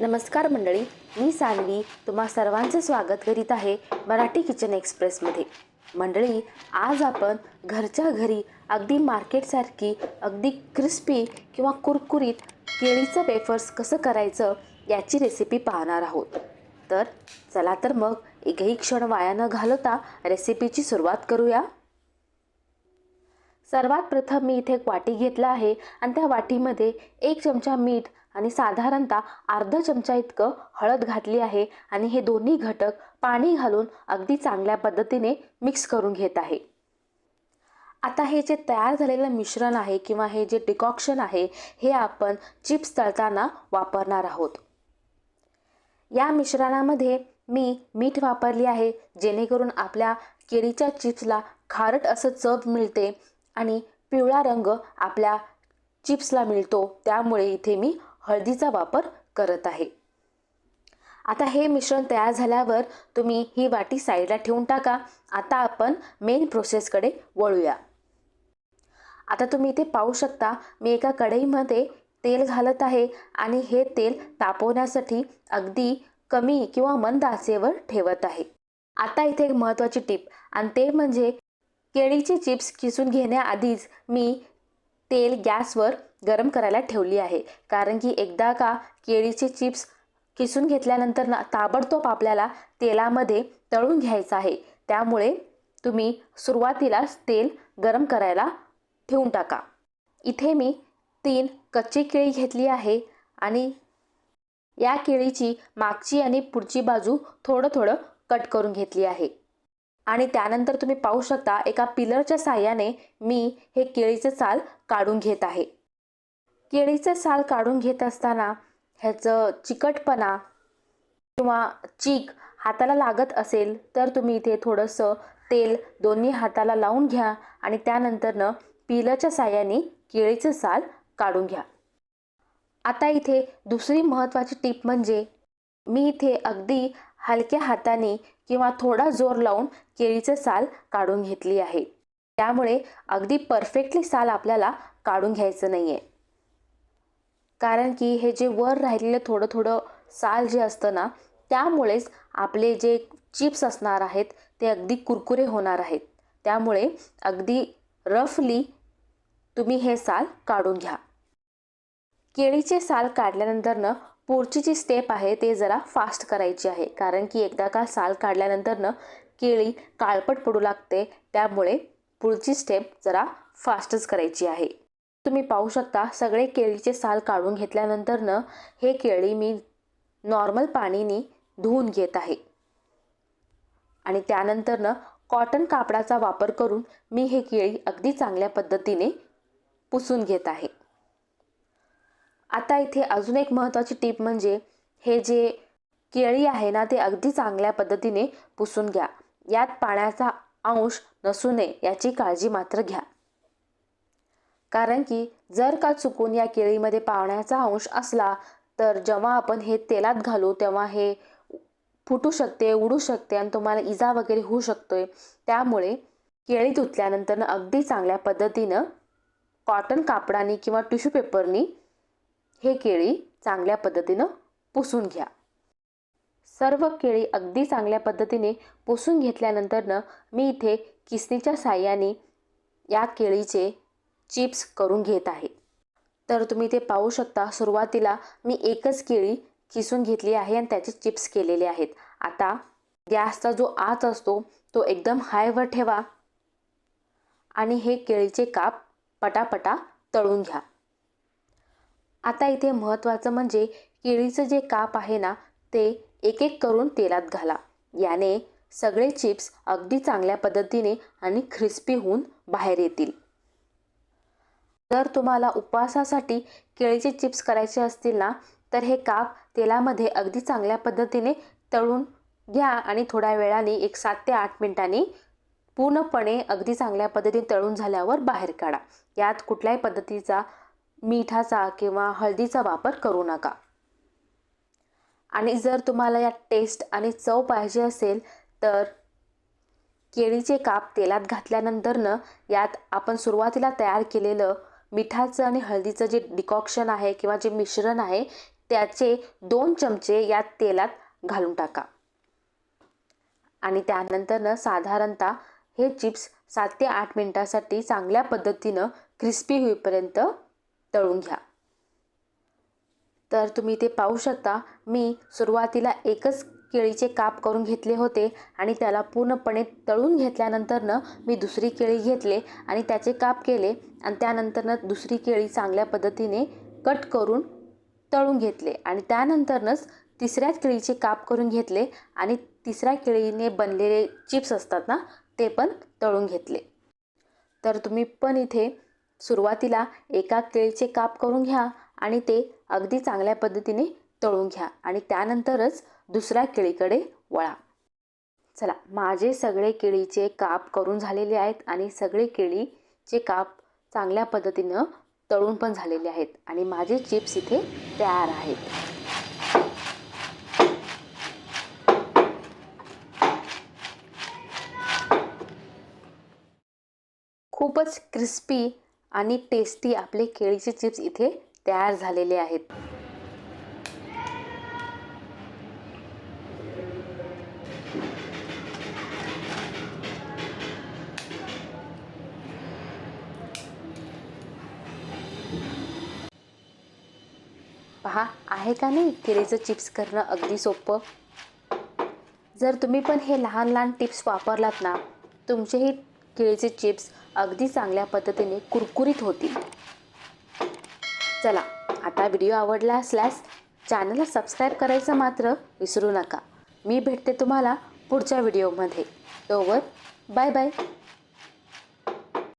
नमस्कार मंडळी मी सानवी तुम्हा सर्वांचं स्वागत करीत आहे मराठी किचन एक्सप्रेसमध्ये. मंडळी आज आपण घरच्या घरी अगदी मार्केटसारखी अगदी क्रिस्पी किंवा कुरकुरीत केळीचं वेफर्स कसं करायचं याची रेसिपी पाहणार आहोत. तर चला तर मग एकही क्षण वाया न घालवता रेसिपीची सुरुवात करूया. सर्वात प्रथम मी इथे एक वाटी घेतला आहे आणि त्या वाटीमध्ये एक चमचा मीठ आणि साधारणतः अर्धा चमचा इतकं हळद घातली आहे आणि हे दोन्ही घटक पाणी घालून अगदी चांगल्या पद्धतीने मिक्स करून घेत आहे. आता हे जे तयार झालेलं मिश्रण आहे किंवा हे जे डिकॉक्शन आहे हे आपण चिप्स तळताना वापरणार आहोत. या मिश्रणामध्ये मी मीठ वापरली आहे जेणेकरून आपल्या केळीच्या चिप्सला खारट असं चव मिळते आणि पिवळा रंग आपल्या चिप्सला मिळतो. त्यामुळे इथे मी हळदीचा वापर करत आहे. आता हे मिश्रण तयार झाल्यावर तुम्ही ही वाटी साईडला ठेवून टाका. आता आपण मेन प्रोसेसकडे वळूया. आता तुम्ही इथे पाहू शकता मी एका कढईमध्ये तेल घालत आहे आणि हे तेल तापवण्यासाठी अगदी कमी किंवा मंद आचेवर ठेवत आहे. आता इथे एक महत्त्वाची टीप आणि ते म्हणजे केळीची चिप्स किसून घेण्याआधीच मी तेल गॅसवर गरम करायला ठेवली आहे. कारण की एकदा का केळीचे चिप्स किसून घेतल्यानंतर ना ताबडतोब आपल्याला तेलामध्ये तळून घ्यायचं आहे. त्यामुळे तुम्ही सुरुवातीलाच तेल गरम करायला ठेवून टाका. इथे मी तीन कच्ची केळी घेतली आहे आणि या केळीची मागची आणि पुढची बाजू थोडं थोडं कट करून घेतली आहे. आणि त्यानंतर तुम्ही पाहू शकता एका पिलरच्या साह्याने मी हे केळीचं साल काढून घेत आहे. केळीचं साल काढून घेत असताना ह्याचं चिकटपणा किंवा चीक हाताला लागत असेल तर तुम्ही इथे थोडंसं तेल दोन्ही हाताला लावून घ्या आणि त्यानंतरनं पिलरच्या साह्याने केळीचं साल काढून घ्या. आता इथे दुसरी महत्त्वाची टीप म्हणजे मी इथे अगदी हलक्या हाताने किंवा थोडा जोर लावून केळीचं साल काढून घेतली आहे. त्यामुळे अगदी परफेक्टली साल आपल्याला काढून घ्यायचं नाही आहे कारण की हे जे वर राहिलेलं थोडं थोडं साल जे असतं ना त्यामुळेच आपले जे चिप्स असणार आहेत ते अगदी कुरकुरे होणार आहेत. त्यामुळे अगदी रफली तुम्ही हे साल काढून घ्या. केळीचे साल काढल्यानंतरनं पुढची जी स्टेप आहे ते जरा फास्ट करायची आहे. कारण की एकदा का साल काढल्यानंतरनं केळी काळपट पडू लागते. त्यामुळे पुढची स्टेप जरा फास्टच करायची आहे. तुम्ही पाहू शकता सगळे केळीचे साल काढून घेतल्यानंतरनं हे केळी मी नॉर्मल पाणीने धुवून घेत आहे. आणि त्यानंतरनं कॉटन कापडाचा वापर करून मी हे केळी अगदी चांगल्या पद्धतीने पुसून घेत आहे. आता इथे अजून एक महत्त्वाची टीप म्हणजे हे जे केळी आहे ना ते अगदी चांगल्या पद्धतीने पुसून घ्या. यात पाण्याचा अंश नसू नये याची काळजी मात्र घ्या. कारण की जर का चुकून या केळीमध्ये पाण्याचा अंश असला तर जेव्हा आपण हे तेलात घालू तेव्हा हे फुटू शकते उडू शकते आणि तुम्हाला इजा वगैरे होऊ शकतोय. त्यामुळे केळी धुतल्यानंतर अगदी चांगल्या पद्धतीनं कॉटन कापडाने किंवा टिश्यू पेपरनी हे केळी चांगल्या पद्धतीनं पुसून घ्या. सर्व केळी अगदी चांगल्या पद्धतीने पुसून घेतल्यानंतरनं मी इथे किसनीच्या साह्याने या केळीचे चिप्स करून घेत आहे. तर तुम्ही ते पाहू शकता सुरुवातीला मी एकच केळी किसून घेतली आहे आणि त्याचे चिप्स केलेले आहेत. आता गॅसचा जो आच असतो तो एकदम हायवर ठेवा आणि हे केळीचे काप पटापटा तळून घ्या. आता इथे महत्त्वाचं म्हणजे केळीचं जे काप आहे ना ते एक एक करून तेलात घाला. याने सगळे चिप्स अगदी चांगल्या पद्धतीने आणि क्रिस्पी होऊन बाहेर येतील. जर तुम्हाला उपवासासाठी केळीचे चिप्स करायचे असतील ना तर हे काप तेलामध्ये अगदी चांगल्या पद्धतीने तळून घ्या आणि थोड्या वेळाने एक सात ते आठ मिनिटांनी पूर्णपणे अगदी चांगल्या पद्धतीने तळून झाल्यावर बाहेर काढा. यात कुठल्याही पद्धतीचा मिठाचा किंवा हळदीचा वापर करू नका. आणि जर तुम्हाला या टेस्ट आणि चव पाहिजे असेल तर केळीचे काप तेलात घातल्यानंतरनं यात आपण सुरुवातीला तयार केलेलं मिठाचं आणि हळदीचं जे डिकॉक्शन आहे किंवा जे मिश्रण आहे त्याचे दोन चमचे या तेलात घालून टाका. आणि त्यानंतरनं साधारणतः हे चिप्स सात ते आठ मिनटासाठी चांगल्या पद्धतीनं क्रिस्पी होईपर्यंत तळून घ्या. तर तुम्ही ते पाहू शकता मी सुरुवातीला एकच केळीचे काप करून घेतले होते आणि त्याला पूर्णपणे तळून घेतल्यानंतरनं मी दुसरी केळी घेतले आणि त्याचे काप केले आणि त्यानंतरनं दुसरी केळी चांगल्या पद्धतीने कट करून तळून घेतले आणि त्यानंतरनंच तिसऱ्या केळीचे काप करून घेतले आणि तिसऱ्या केळीने बनलेले चिप्स असतात ना ते पण तळून घेतले. तर तुम्ही पण इथे सुरुवातीला एका केळीचे काप करून घ्या आणि ते अगदी चांगल्या पद्धतीने तळून घ्या आणि त्यानंतरच दुसऱ्या केळीकडे वळा. चला माझे सगळे केळीचे काप करून झालेले आहेत आणि सगळे केळीचे काप चांगल्या पद्धतीनं तळून पण झालेले आहेत आणि माझे चिप्स इथे तयार आहेत. खूपच क्रिस्पी आणि टेस्टी आपले केळीचे चिप्स इथे तयार झालेले आहेत. पहा आहे का नाही केळीचं चिप्स करणं अगदी सोपं? जर तुम्ही पण हे लहान लहान टिप्स वापरलात ना तुमचेही केळीचे चिप्स अगदी चांगल्या पद्धतीने कुरकुरीत होतील. चला आता व्हिडिओ आवडला असल्यास चॅनलला सबस्क्राईब करायचं मात्र विसरू नका. मी भेटते तुम्हाला पुढच्या व्हिडिओमध्ये. तोवर बाय बाय.